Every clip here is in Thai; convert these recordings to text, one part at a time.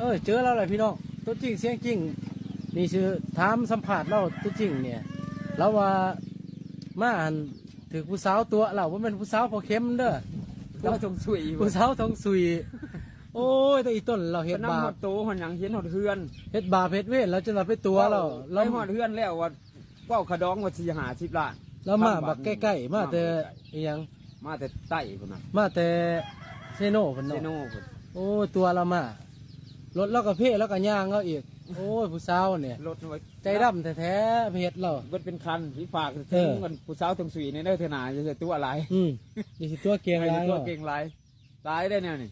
เออเจอแล้วแหละพี่น้องตัวจริงเสียงจริงนี่ชื่อถามสัมผัสเราตัวจริงเนี่ยเราว่ามาหันถือผู้สาวตัวเราว่าเป็นผู้สาวพอเข้มเด้อเราทงสวยผู้สาวทองสุยโอ้ยแต่อีต้นเราเห็เฮ็ดดบาหอปดโตหอดหยังเห็นหอดเฮือนเห็ดบาปเห็ดเวทเราจะเราไปตัวเราเราเราหอดเฮือนแล้วว่าเว้าขะดองว่าสิหา10ล้านเรามาบักใกล้ๆมาแต่อิหยังมาแต่ใต้พุ่นน่ะมาแต่เซโน่พุ่นเซเนาะโน่พุ่นโอ้ยตัวเรามา รถเราก็เพ่แล้วก็ย่างเราอีก โอ้ยผู้สาวเนี่ย รถไว้ใจดำแท้ๆเพชรเรา เบิดเป็นคันสิฝากเอถึงอ กันผู้สาวทงสวยในเด้อเทอหนาจะตัวอะไรอืมนี่สิตัวเกียงไอ้ร้ายตัวเนาะเก่งหลายหลายได้แนวนี่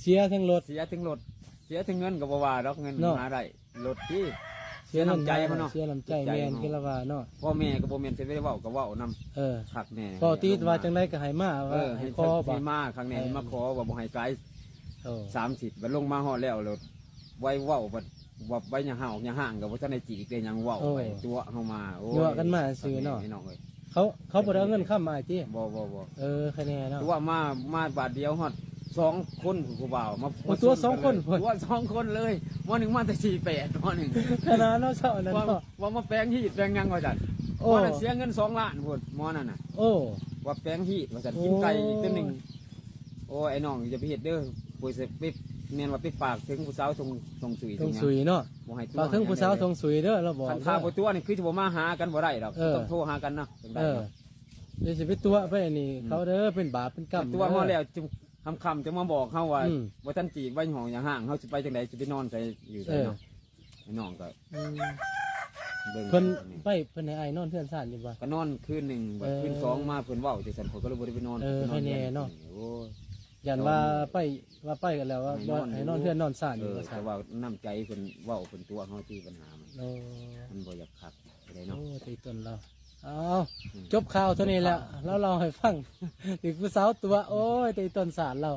เสียทั้งรถ เสียถึงรถเสียถึงเงินก็บ่ว่าดอกเงินเนาะ หาได้รถที่ เสียน้ำใจเสียน้ำใจเขาเนาะ เสียน้ำใจแมนกิลาวาเนาะพ่อแม่ก็บ่แม่นสิได้เว้าก็เว้านํเออคักแน่พอตีดว่าจังไดก็ให้มาเอว่าอให้ให้คอบ่ ให้มาครั้งนี้เออมาขอว่าบ่ให้ไกล โอ้30บัดลงมาฮอดแล้วรถไว้เว้าบัดว่าไว้อย่าห่าวอย่าห่างก็บ่ทันได้จีกได้หยังเว้าไปตัวเฮามาโอ้ยยั่วกันมาซื้อเนาะพี่น้องเอ้ยเขาเขาบ่ได้เอาเงินค้ำมาติบ่บ่บ่เออคะแนนเนาะ ตัวมามาบาทเดียวฮอดสองคนผู้บ่าวมาโอ้ตัวสองคนตัวสองคนเลยวันหนึ่งมาแต่สี่แปดวันหนึ่งขนาดเนาะเช้านั้นว่าเนาะ ว่ามาแปลงฮีดแปลงหยังว่าจันโอ้ว่าน่ะเสียเงินสองล้านพุ่นหมอนั่นน่ะ โอ้ ว่าแปลงฮีดว่าจันโอ้กินไก่อีกตัวหนึ่งโอ้ยไอ้น้องอย่าไปเฮ็ดเด้อ ปุยเสไปเนียนว่าไปฝากถึงผู้สาวทรงทรงสุยทงสุยเนาะบ่ให้ตัวฝากถึงผู้สาวทงสุยเด้อเราบอกคันท่าบ่ตัวนี่คือจะบ่มาหากันบ่ได้ดอกเออต้องโทรหากันเนาะจังได้เออเนาะเดี๋ยวสิไปตัวไปอันนี้เขาเด้อเป็นบาปเป็นกรรมตัวมาแล้วจึงคำคำๆจะมาบอกเขาว่าอืมว่าท่านจีบไว้ห้องอย่างห่างเขาจะไปจังไดจะไปนอนใจอยู่ไสเนาะไอ้น้องก็อืมเบิ่งเพิ่นนี่ไปเพิ่นให้อ้ายนอนเพื่อนซ่านอยู่บ่ก็นอนคืนหนึ่งบัดเออคืนสองมาเพิ่นเว้าจังซั่นผมก็เลยบ่ได้ไปนอนเออไปให้แน่เนาะโอ้ ยยันว่าไปว่าไปกันแล้วว่าบ่ให้นอนเพื่อนนอนซ่านอเอยู่อว่าซ่าแต่นว่าน้ำใจเพิ่นเว้าเพิ่นตัวเฮาที่ปัญหามันโอ้มันบ่อยากคักได้โอ้เนาะ ตีต้นเราเอาจบข่าวเท่านี้แล้วแล้วเราให้ฟังถึงผู้สาวตัว โอ้ยตีต้นสารเรา